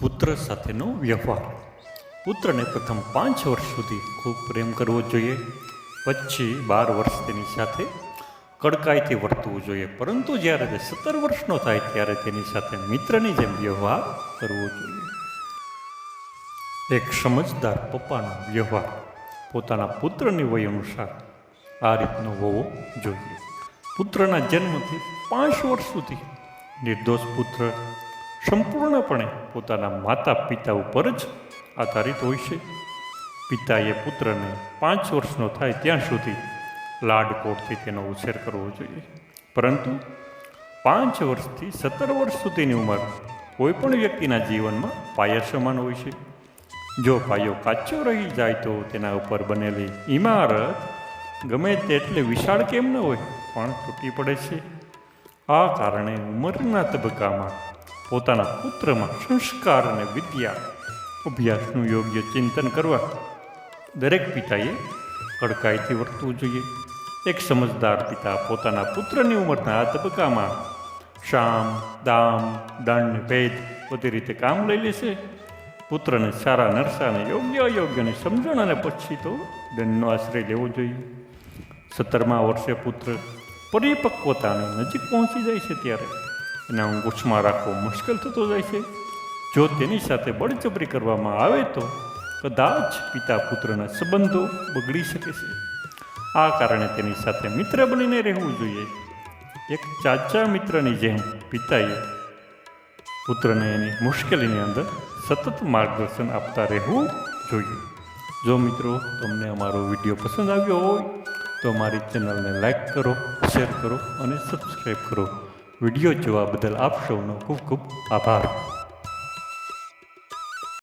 પુત્ર સાથેનો વ્યવહાર. પુત્રને પ્રથમ પાંચ વર્ષ સુધી ખૂબ પ્રેમ કરવો જોઈએ. પછી બાર વર્ષ તેની સાથે કડકાઈથી વર્તવું જોઈએ. પરંતુ જ્યારે તે સત્તર વર્ષનો થાય ત્યારે તેની સાથે મિત્રની જેમ વ્યવહાર કરવો જોઈએ. એક સમજદાર પપ્પાનો વ્યવહાર પોતાના પુત્રની વય અનુસાર આ રીતનો હોવો જોઈએ. પુત્રના જન્મથી પાંચ વર્ષ સુધી નિર્દોષ પુત્ર સંપૂર્ણપણે પોતાના માતા પિતા ઉપર જ આધારિત હોય છે. પિતાએ પુત્રને પાંચ વર્ષનો થાય ત્યાં સુધી લાડકોટથી તેનો ઉછેર કરવો જોઈએ. પરંતુ પાંચ વર્ષથી સત્તર વર્ષ સુધીની ઉંમર કોઈપણ વ્યક્તિના જીવનમાં પાયા સમાન હોય છે. જો પાયો કાચો રહી જાય તો તેના ઉપર બનેલી ઇમારત ગમે તેટલી વિશાળ કેમ ન હોય, પણ તૂટી પડે છે. આ કારણે ઉંમરના તબક્કામાં પોતાના પુત્રમાં સંસ્કાર અને વિદ્યા અભ્યાસનું યોગ્ય ચિંતન કરવા દરેક પિતાએ કડકાઈથી વર્તવું જોઈએ એક સમજદાર પિતા પોતાના પુત્રની ઉંમરના આ તબક્કામાં શામ દામ દંડ ભેદ બધી રીતે કામ લઈ લેશે પુત્રને સારા નરસાને યોગ્ય અયોગ્યની સમજણ અને પછી તો દંડનો આશ્રય લેવો જોઈએ સત્તરમા વર્ષે પુત્ર પરિપક્વતાની નજીક પહોંચી જાય છે ત્યારે એના અંગુઠમાં રાખવો મુશ્કેલ થતો જાય છે. જો તેની સાથે બળજબરી કરવામાં આવે તો કદાચ પિતા પુત્રના સંબંધો બગડી શકે છે. આ કારણે તેની સાથે મિત્ર બનીને રહેવું જોઈએ. એક ચાચા મિત્રની જેમ પિતાએ પુત્રને એની મુશ્કેલીની અંદર સતત માર્ગદર્શન આપતા રહેવું જોઈએ. જો મિત્રો, તમને અમારો વીડિયો પસંદ આવ્યો હોય તો અમારી ચેનલને લાઈક કરો શેર કરો અને સબસ્ક્રાઈબ કરો. વીડિયો જોવા બદલ આપ સૌનો ખૂબ ખૂબ આભાર.